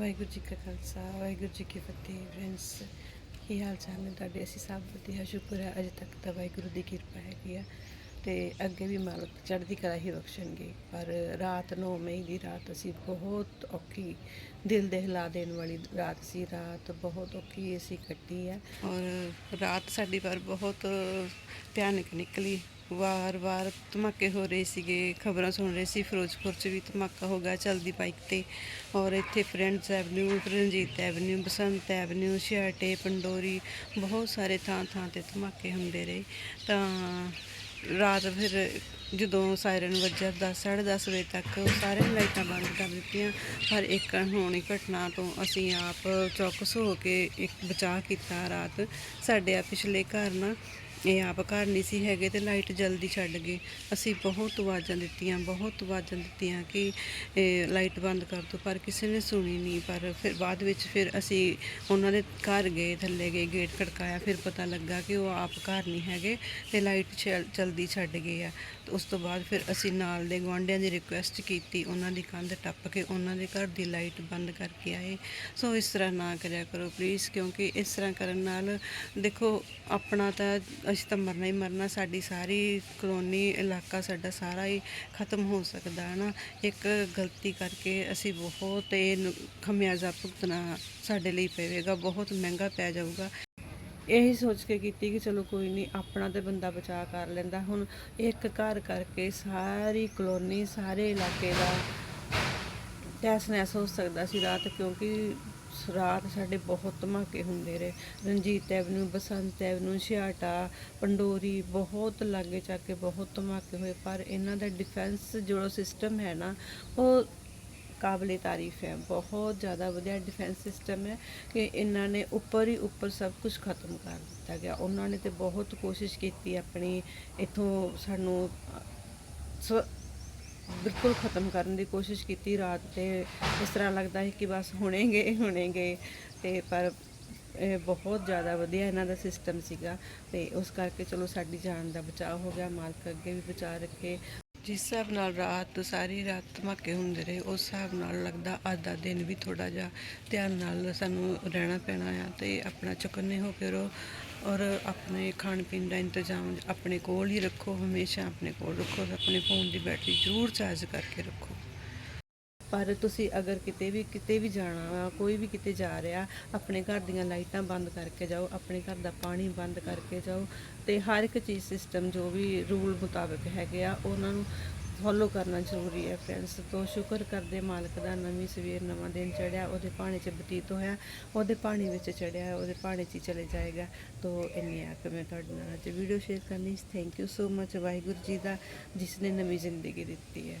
ਵਾਹਿਗੁਰੂ ਜੀ ਕਾ ਖਾਲਸਾ, ਵਾਹਿਗੁਰੂ ਜੀ ਕੀ ਫਤਿਹ ਫਰੈਂਡਸ ਕੀ ਹਾਲ ਚਾਲ ਨੇ ਤੁਹਾਡੇ? ਅਸੀਂ ਸਭ ਵਧੀਆ, ਸ਼ੁਕਰ ਹੈ, ਅਜੇ ਤੱਕ ਤਾਂ ਵਾਹਿਗੁਰੂ ਦੀ ਕਿਰਪਾ ਹੈਗੀ ਆ ਤੇ ਅੱਗੇ ਵੀ ਮਾਲਕ ਚੜ੍ਹਦੀ ਕਲਾ ਹੀ ਬਖਸ਼ਣਗੇ। ਪਰ ਰਾਤ 9 ਮਈ ਦੀ ਰਾਤ ਅਸੀਂ ਬਹੁਤ ਔਖੀ ਦਿਲ ਦਹਿਲਾ ਦੇਣ ਵਾਲੀ ਰਾਤ ਸੀ। ਰਾਤ ਬਹੁਤ ਔਖੀ ਅਸੀਂ ਕੱਟੀ ਹੈ ਔਰ ਰਾਤ ਸਾਡੀ ਪਰ ਬਹੁਤ ਭਿਆਨਕ ਨਿਕਲੀ। ਵਾਰ-ਵਾਰ ਧਮਾਕੇ ਹੋ ਰਹੇ ਸੀਗੇ, ਖਬਰਾਂ ਸੁਣ ਰਹੇ ਸੀ, ਫਿਰੋਜ਼ਪੁਰ 'ਚ ਵੀ ਧਮਾਕਾ ਹੋ ਗਿਆ ਚਲਦੀ ਬਾਈਕ ਤੇ। ਔਰ ਇੱਥੇ friends avenue Ranjit avenue Basant avenue ਸ਼ਿਆਟੇ Pandori ਬਹੁਤ ਸਾਰੇ ਥਾਂ ਥਾਂ ਤੇ ਧਮਾਕੇ ਹੁੰਦੇ ਰਹੇ। ਤਾਂ ਰਾਤ ਫਿਰ ਜਦੋਂ ਸਾਇਰਨ ਵੱਜਿਆ 10 10:30 ਵਜੇ ਤੱਕ, ਉਹ ਸਾਰੇ ਲਾਈਟਾਂ ਬੰਦ ਕਰ ਦਿੱਤੀਆਂ। ਪਰ ਇੱਕ ਹੋਣੀ ਘਟਨਾ ਤੋਂ ਅਸੀਂ ਆਪ ਚੌਕਸ ਹੋ ਕੇ ਇੱਕ ਬਚਾਅ ਕੀਤਾ ਰਾਤ। ਸਾਡੇ ਆ ਪਿਛਲੇ ਘਰ ਨਾ ਇਹ ਆਪ ਘਰ ਨਹੀਂ ਸੀ ਹੈਗੇ ਤੇ ਲਾਈਟ ਜਲਦੀ ਛੱਡ ਗਏ ਅਸੀਂ ਬਹੁਤ ਆਵਾਜ਼ਾਂ ਦਿੱਤੀਆਂ, ਬਹੁਤ ਆਵਾਜ਼ਾਂ ਦਿੱਤੀਆਂ ਕਿ ਇਹ ਲਾਈਟ ਬੰਦ ਕਰ ਦਿਓ, ਪਰ ਕਿਸੇ ਨੇ ਸੁਣੀ ਨਹੀਂ। ਪਰ ਫਿਰ ਬਾਅਦ ਵਿੱਚ ਫਿਰ ਅਸੀਂ ਉਹਨਾਂ ਦੇ ਘਰ ਗਏ, ਥੱਲੇ ਗਏ, ਗੇਟ ਖੜਕਾਇਆ, ਫਿਰ ਪਤਾ ਲੱਗਾ ਕਿ ਉਹ ਆਪ ਘਰ ਨਹੀਂ ਹੈਗੇ ਤੇ ਲਾਈਟ ਜਲਦੀ ਛੱਡ ਗਏ ਆ। ਤੇ ਉਸ ਤੋਂ ਬਾਅਦ ਫਿਰ ਅਸੀਂ ਨਾਲ ਦੇ ਗੁਆਂਢੀਆਂ ਦੀ ਰਿਕੁਐਸਟ ਕੀਤੀ, ਉਹਨਾਂ ਦੀ ਕੰਧ ਟੱਪ ਕੇ ਉਹਨਾਂ ਦੇ ਘਰ ਦੀ ਲਾਈਟ ਬੰਦ ਕਰਕੇ ਆਏ। ਸੋ ਇਸ ਤਰ੍ਹਾਂ ਨਾ ਕਰਿਆ ਕਰੋ ਪਲੀਜ਼ ਕਿਉਂਕਿ ਇਸ ਤਰ੍ਹਾਂ ਕਰਨ ਨਾਲ ਦੇਖੋ, ਆਪਣਾ ਤਾਂ ਅਸੀਂ ਤਾਂ ਮਰਨਾ ਹੀ ਮਰਨਾ, ਸਾਡੀ ਸਾਰੀ ਕਲੋਨੀ, ਇਲਾਕਾ ਸਾਡਾ ਸਾਰਾ ਹੀ ਖਤਮ ਹੋ ਸਕਦਾ ਹੈ ਨਾ ਇੱਕ ਗਲਤੀ ਕਰਕੇ ਅਸੀਂ ਬਹੁਤ ਇਹ ਨੁ- ਖਮਿਆਜ਼ਾ ਭੁਗਤਣਾ ਸਾਡੇ ਲਈ ਪਵੇਗਾ, ਬਹੁਤ ਮਹਿੰਗਾ ਪੈ ਜਾਊਗਾ। ਇਹੀ ਸੋਚ ਕੇ ਕੀਤੀ ਕਿ ਚਲੋ ਕੋਈ ਨਹੀਂ, ਆਪਣਾ ਤੇ ਬੰਦਾ ਬਚਾ ਕਰ ਲੈਂਦਾ। ਹੁਣ ਇੱਕ ਘਰ ਕਰਕੇ ਸਾਰੀ ਕਲੋਨੀ, ਸਾਰੇ ਇਲਾਕੇ ਦਾ ਤਹਿਸ ਨਹਿਸ ਹੋ ਸਕਦਾ ਸੀ ਰਾਤ, ਕਿਉਂਕਿ ਰਾਤ ਸਾਡੇ ਬਹੁਤ ਧਮਾਕੇ ਹੁੰਦੇ ਰਹੇ। ਰਣਜੀਤ ਐਵਨਿਊ ਬਸੰਤ ਐਵਨਿਊ ਛਿਆਟਾ ਪੰਡੋਰੀ ਬਹੁਤ ਲਾਗੇ ਚਾਕੇ ਬਹੁਤ ਧਮਾਕੇ ਹੋਏ। ਪਰ ਇਹਨਾਂ ਦਾ ਡਿਫੈਂਸ ਜਿਹੜਾ ਸਿਸਟਮ ਹੈ ਨਾ ਉਹ ਕਾਬਲੇ ਤਾਰੀਫ ਹੈ। ਬਹੁਤ ਜ਼ਿਆਦਾ ਵਧੀਆ ਡਿਫੈਂਸ ਸਿਸਟਮ ਹੈ ਕਿ ਇਹਨਾਂ ਨੇ ਉੱਪਰ ਹੀ ਉੱਪਰ ਸਭ ਕੁਝ ਖਤਮ ਕਰ ਦਿੱਤਾ ਗਿਆ। ਉਹਨਾਂ ਨੇ ਤੇ ਬਹੁਤ ਕੋਸ਼ਿਸ਼ ਕੀਤੀ ਆਪਣੀ ਇਥੋਂ ਸਾਨੂੰ ਅ, ਬਿਲਕੁਲ ਖਤਮ ਕਰਨ ਦੀ ਕੋਸ਼ਿਸ਼ ਕੀਤੀ ਰਾਤ ਤੇ। ਇਸ ਤਰ੍ਹਾਂ ਲੱਗਦਾ ਹੈ ਕਿ ਬਸ ਹੁਣੇ ਗਏ ਹੁਣੇ ਗਏ ਤੇ ਪਰ ਇਹ ਬਹੁਤ ਜ਼ਿਆਦਾ ਵਧੀਆ ਇਹਨਾਂ ਦਾ ਸਿਸਟਮ ਸੀਗਾ ਤੇ ਉਸ ਕਰਕੇ ਚਲੋ ਸਾਡੀ ਜਾਨ ਦਾ ਬਚਾਅ ਹੋ ਗਿਆ। ਮਾਲਕ ਅੱਗੇ ਵੀ ਬਚਾ ਰੱਖੇ। ਜਿਸ ਹਿਸਾਬ ਨਾਲ ਰਾਤ ਸਾਰੀ ਰਾਤ ਧਮਾਕੇ ਹੁੰਦੇ ਰਹੇ, ਉਸ ਹਿਸਾਬ ਨਾਲ ਲੱਗਦਾ ਅੱਜ ਦਾ ਦਿਨ ਵੀ ਥੋੜਾ ਜਿਹਾ ਧਿਆਨ ਨਾਲ ਸਾਨੂੰ ਰਹਿਣਾ ਪੈਣਾ ਆ ਤੇ ਆਪਣਾ ਚੁਕੰਨੇ ਹੋ ਕੇ ਰਹੋ ਔਰ ਆਪਣੇ ਖਾਣ ਪੀਣ ਦਾ ਇੰਤਜ਼ਾਮ ਆਪਣੇ ਕੋਲ ਹੀ ਰੱਖੋ, ਹਮੇਸ਼ਾ ਆਪਣੇ ਕੋਲ ਰੱਖੋ, ਆਪਣੇ ਫੋਨ ਦੀ ਬੈਟਰੀ ਜ਼ਰੂਰ ਚਾਰਜ ਕਰਕੇ ਰੱਖੋ। ਪਰ ਤੁਸੀਂ ਅਗਰ ਕਿਤੇ ਵੀ ਕਿਤੇ ਵੀ ਜਾਣਾ ਵਾ, ਕੋਈ ਵੀ ਕਿਤੇ ਜਾ ਰਿਹਾ, ਆਪਣੇ ਘਰ ਦੀਆਂ ਲਾਈਟਾਂ ਬੰਦ ਕਰਕੇ ਜਾਓ, ਆਪਣੇ ਘਰ ਦਾ ਪਾਣੀ ਬੰਦ ਕਰਕੇ ਜਾਓ ਤੇ ਹਰ ਇੱਕ ਚੀਜ਼ ਸਿਸਟਮ ਜੋ ਵੀ ਰੂਲ ਮੁਤਾਬਕ ਹੈਗੇ ਆ, ਉਹਨਾਂ ਨੂੰ ਫੋਲੋ ਕਰਨਾ ਜ਼ਰੂਰੀ ਹੈ ਫਰੈਂਡਸ ਤੋਂ। ਸ਼ੁਕਰ ਕਰਦੇ ਮਾਲਕ ਦਾ ਨਵੀਂ ਸਵੇਰ ਨਵਾਂ ਦਿਨ ਚੜਿਆ, ਉਹਦੇ ਪਾਣੀ 'ਚ ਬਤੀਤ ਹੋਇਆ, ਉਹਦੇ ਪਾਣੀ ਵਿੱਚ ਚੜਿਆ, ਉਹਦੇ ਪਾਣੀ 'ਚ ਹੀ ਚਲੇ ਜਾਏਗਾ। ਤੋਂ ਇੰਨੀ ਆ ਕਿ ਮੈਂ ਤੁਹਾਡੇ ਨਾਲ ਅੱਜ ਵੀਡੀਓ ਸ਼ੇਅਰ ਕਰਨੀ। Thank you so much Waheguru ji ਦਾ ਜਿਸ ਨੇ ਨਵੀਂ ਜ਼ਿੰਦਗੀ ਦਿੱਤੀ ਹੈ।